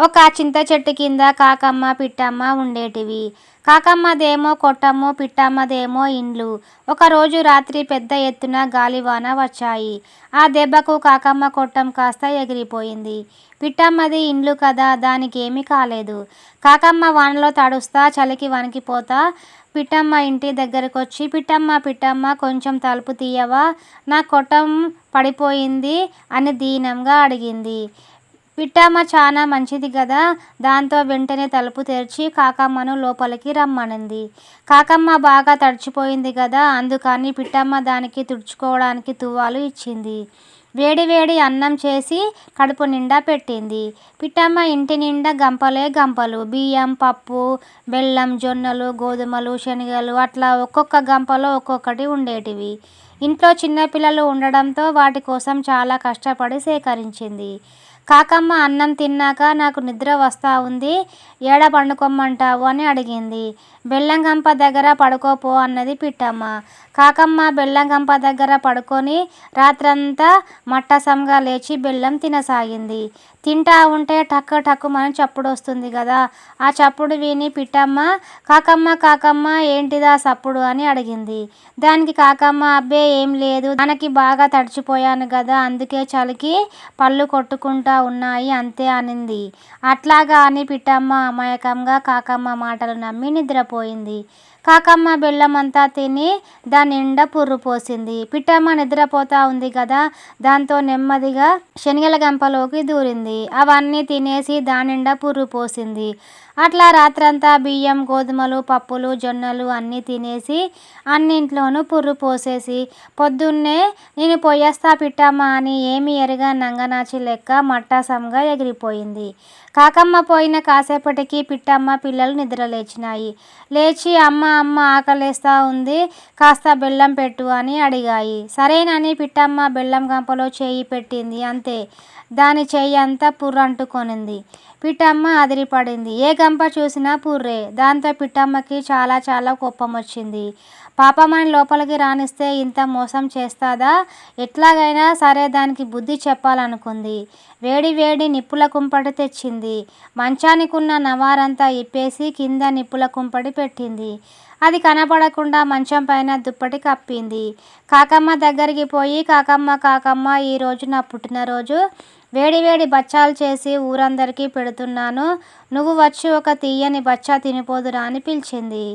ఒక చింత చెట్టు కింద కాకమ్మ పిట్టమ్మ ఉండేటివి. కాకమ్మదేమో కొట్టమ్మ పిట్టమ్మదేమో ఇండ్లు. ఒకరోజు రాత్రి పెద్ద ఎత్తున గాలివాన వచ్చాయి. ఆ దెబ్బకు కాకమ్మ కొట్టం కాస్త ఎగిరిపోయింది. పిట్టమ్మది ఇండ్లు కదా దానికేమీ కాలేదు. కాకమ్మ వానలో తడుస్తా చలికి వణికిపోతా పిట్టమ్మ ఇంటి దగ్గరకొచ్చి పిట్టమ్మ పిట్టమ్మ కొంచెం తలుపు తీయవా? నా కొట్టం పడిపోయింది అని దీనంగా అడిగింది. పిట్టమ్మ చాలా మంచిది కదా దాంతో వెంటనే తలుపు తెరిచి కాకమ్మను లోపలికి రమ్మనింది. కాకమ్మ బాగా తడిచిపోయింది కదా అందుకని పిట్టమ్మ దానికి తుడుచుకోవడానికి తువ్వాలు ఇచ్చింది. వేడి వేడి అన్నం చేసి కడుపు నిండా పెట్టింది. పిట్టమ్మ ఇంటి నిండా గంపలే గంపలు. బియ్యం పప్పు బెల్లం జొన్నలు గోధుమలు శనగలు అట్లా ఒక్కొక్క గంపలో ఒక్కొక్కటి ఉండేటివి. ఇంట్లో చిన్నపిల్లలు ఉండడంతో వాటి కోసం చాలా కష్టపడి సేకరించింది. కాకమ్మ అన్నం తిన్నాక నాకు నిద్ర వస్తా ఉంది ఏడ పండుకోమంటావు? అని అడిగింది. బెల్లంగంప దగ్గర పడుకోపో అన్నది పిట్టమ్మ. కాకమ్మ బెల్లంగంప దగ్గర పడుకొని రాత్రంతా మట్టసంగా లేచి బెల్లం తినసాగింది. తింటా ఉంటే టక్ టక్కుమని చప్పుడు వస్తుంది కదా ఆ చప్పుడు విని పిట్టమ్మ కాకమ్మ కాకమ్మ ఏంటిదా సప్పుడు? అని అడిగింది. దానికి కాకమ్మ అబ్బే ఏం లేదు. దానికి బాగా తడిచిపోయాను కదా అందుకే చలికి పళ్ళు కొట్టుకుంటా ఉన్నాయి అంతే అనింది. అట్లాగా అని పిట్టమ్మ అమాయకంగా కాకమ్మ మాటలు నమ్మి నిద్రపోయింది. కాకమ్మ బెల్లం అంతా తిని దాని నిండా పుర్రు పోసింది. పిట్టమ్మ నిద్రపోతా ఉంది కదా దాంతో నెమ్మదిగా శనగల గంపలోకి దూరింది. అవన్నీ తినేసి దాని నిండా పుర్రు పోసింది. అట్లా రాత్రంతా బియ్యం గోధుమలు పప్పులు జొన్నలు అన్నీ తినేసి అన్నింట్లోనూ పుర్రు పోసేసి పొద్దున్నే నేను పోయేస్తా పిట్టమ్మ అని ఏమి ఎరగా నంగనాచి లెక్క మట్టాసంగా ఎగిరిపోయింది. కాకమ్మ పోయిన కాసేపటికి పిట్టమ్మ పిల్లలు నిద్రలేచినాయి. లేచి అమ్మ అమ్మ ఆకలేస్తా ఉంది కాస్త బెల్లం పెట్టు అని అడిగాయి. సరేనని పిట్టమ్మ బెల్లం గంపలో చేయి పెట్టింది అంతే. దాని చెయ్యి అంతా పుర్రంటుకొనింది పిట్టమ్మ అదిరిపడింది. ఏ గంప చూసినా పుర్రే. దాంతో పిట్టమ్మకి చాలా చాలా కోపం వచ్చింది. పాపమని లోపలికి రానిస్తే ఇంత మోసం చేస్తాదా? ఎట్లాగైనా సరే దానికి బుద్ధి చెప్పాలనుకుంది. వేడి వేడి నిప్పుల కుంపటి తెచ్చింది. మంచానికున్న నవారంతా ఇప్పేసి కింద నిప్పుల కుంపటి పెట్టింది. అది కనపడకుండా మంచం పైన దుప్పటి కప్పింది. కాకమ్మ దగ్గరికి పోయి కాకమ్మ కాకమ్మ ఈరోజు నా పుట్టినరోజు. వేడి వేడి బచ్చాలు చేసి ఊరందరికీ పెడుతున్నాను. నువ్వు వచ్చి ఒక తీయని బచ్చా తినిపోదురా అని పిలిచింది.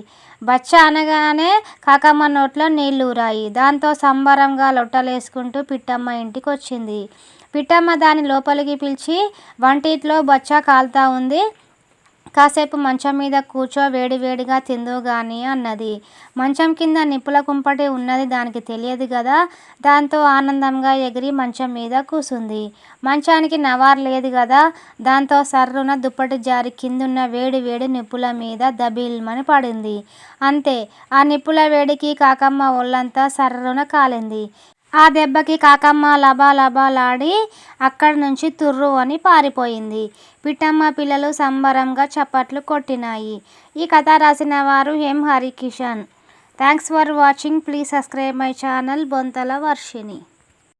బచ్చా అనగానే కాకమ్మ నోట్లో నీళ్ళు ఊరాయి. దాంతో సంబరంగా లొట్టలేసుకుంటూ పిట్టమ్మ ఇంటికి వచ్చింది పిట్టమ్మ దాని లోపలికి పిలిచి వంటిట్లో బచ్చా కాలుతా ఉంది. కాసేపు మంచం మీద కూర్చో వేడివేడిగా తిందో తిందువు గాని అన్నది. మంచం కింద నిప్పుల కుంపటి ఉన్నది దానికి తెలియదు కదా దాంతో ఆనందంగా ఎగిరి మంచం మీద కూసుంది. మంచానికి నవార్ లేదు కదా దాంతో సర్రున దుప్పటి జారి కిందున్న వేడి వేడి నిప్పుల మీద దబిల్మని పడింది. అంతే ఆ నిప్పుల వేడికి కాకమ్మ ఒళ్ళంతా సర్రున కాలింది. ఆ దెబ్బకి కాకమ్మ లబలబలాడి అక్కడి నుంచి తుర్రు అని పారిపోయింది. పిట్టమ్మ పిల్లలు సంబరంగా చప్పట్లు కొట్టినాయి. ఈ కథ రాసిన వారు M. Harikishan. Thanks for watching. Please subscribe my channel. Bonthala Varshini.